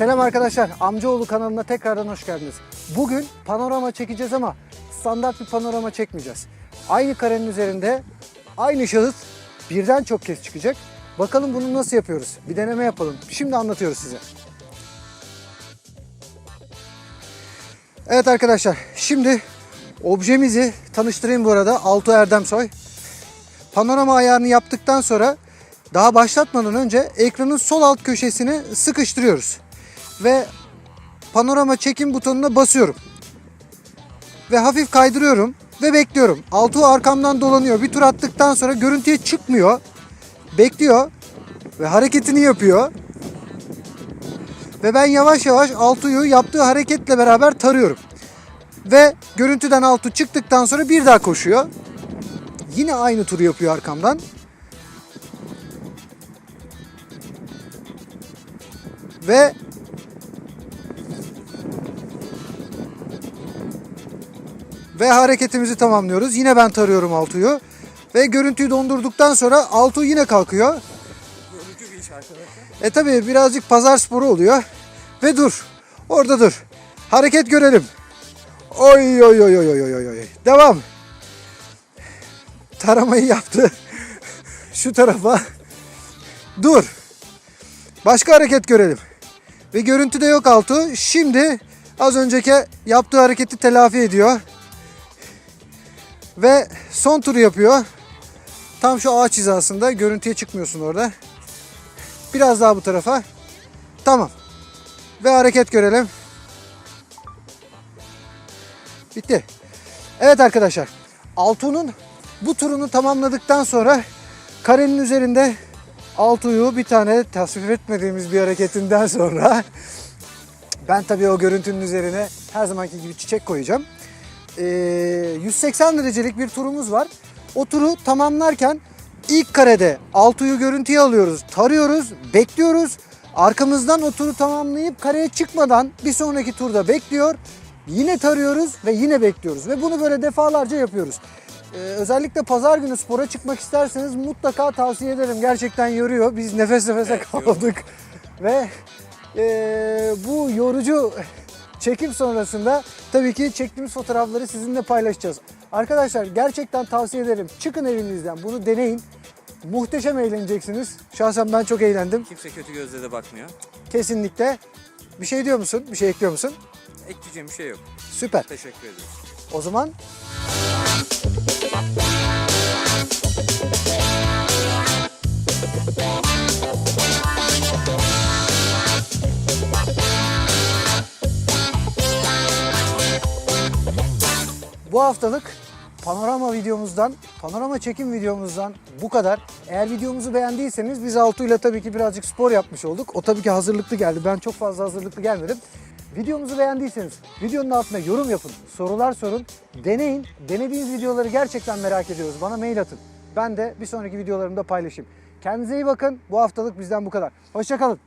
Selam arkadaşlar, Amcaoğlu kanalına tekrardan hoş geldiniz. Bugün panorama çekeceğiz ama standart bir panorama çekmeyeceğiz. Aynı karenin üzerinde aynı şahıs birden çok kez çıkacak. Bakalım bunu nasıl yapıyoruz? Bir deneme yapalım. Şimdi anlatıyoruz size. Evet arkadaşlar, şimdi objemizi tanıştırayım bu arada. Altu Erdemsoy. Panorama ayarını yaptıktan sonra daha başlatmadan önce ekranın sol alt köşesini sıkıştırıyoruz. Ve panorama çekim butonuna basıyorum. Ve hafif kaydırıyorum ve bekliyorum. Altuğ arkamdan dolanıyor. Bir tur attıktan sonra görüntüye çıkmıyor. Bekliyor ve hareketini yapıyor. Ve ben yavaş yavaş Altuğ'u yaptığı hareketle beraber tarıyorum. Ve görüntüden Altuğ çıktıktan sonra bir daha koşuyor. Yine aynı turu yapıyor arkamdan. Ve ve hareketimizi tamamlıyoruz. Yine ben tarıyorum Altuğ'u. Ve görüntüyü dondurduktan sonra Altuğ yine kalkıyor. Yorucu bir iş arkadaşlar. E tabi birazcık pazar sporu oluyor. Ve dur. Orada dur. Hareket görelim. Oy oy oy oy oy oy oy. Devam. Taramayı yaptı. Şu tarafa. Dur. Başka hareket görelim. Ve görüntüde yok Altu. Şimdi az önceki yaptığı hareketi telafi ediyor. Ve son turu yapıyor. Tam şu ağaç hizasında. Görüntüye çıkmıyorsun orada. Biraz daha bu tarafa. Tamam. Ve hareket görelim. Bitti. Evet arkadaşlar. Altuğ'un bu turunu tamamladıktan sonra karenin üzerinde Altuğ'u bir tane tasvip etmediğimiz bir hareketinden sonra ben tabii o görüntünün üzerine her zamanki gibi çiçek koyacağım. Ee, 180 derecelik bir turumuz var. O turu tamamlarken ilk karede Altuğ'u görüntüye alıyoruz, tarıyoruz, bekliyoruz. Arkamızdan o turu tamamlayıp kareye çıkmadan bir sonraki turda bekliyor. Yine tarıyoruz ve yine bekliyoruz. Ve bunu böyle defalarca yapıyoruz. Ee, özellikle pazar günü spora çıkmak isterseniz mutlaka tavsiye ederim. Gerçekten yoruyor. Biz nefes nefese Evet, kaldık. ve ee, bu yorucu çekim sonrasında tabii ki çektiğimiz fotoğrafları sizinle paylaşacağız. Arkadaşlar gerçekten tavsiye ederim. Çıkın evinizden bunu deneyin. Muhteşem eğleneceksiniz. Şahsen ben çok eğlendim. Kimse kötü gözle de bakmıyor. Kesinlikle. Bir şey diyor musun? Bir şey ekliyor musun? Ekleyeceğim bir şey yok. Süper. Teşekkür ederim. O zaman Bu haftalık panorama videomuzdan, panorama çekim videomuzdan bu kadar. Eğer videomuzu beğendiyseniz biz Altu ile tabii ki birazcık spor yapmış olduk. O tabii ki hazırlıklı geldi. Ben çok fazla hazırlıklı gelmedim. Videomuzu beğendiyseniz videonun altına yorum yapın, sorular sorun, deneyin. Denediğiniz videoları gerçekten merak ediyoruz. Bana mail atın. Ben de bir sonraki videolarımda paylaşayım. Kendinize iyi bakın. Bu haftalık bizden bu kadar. Hoşçakalın.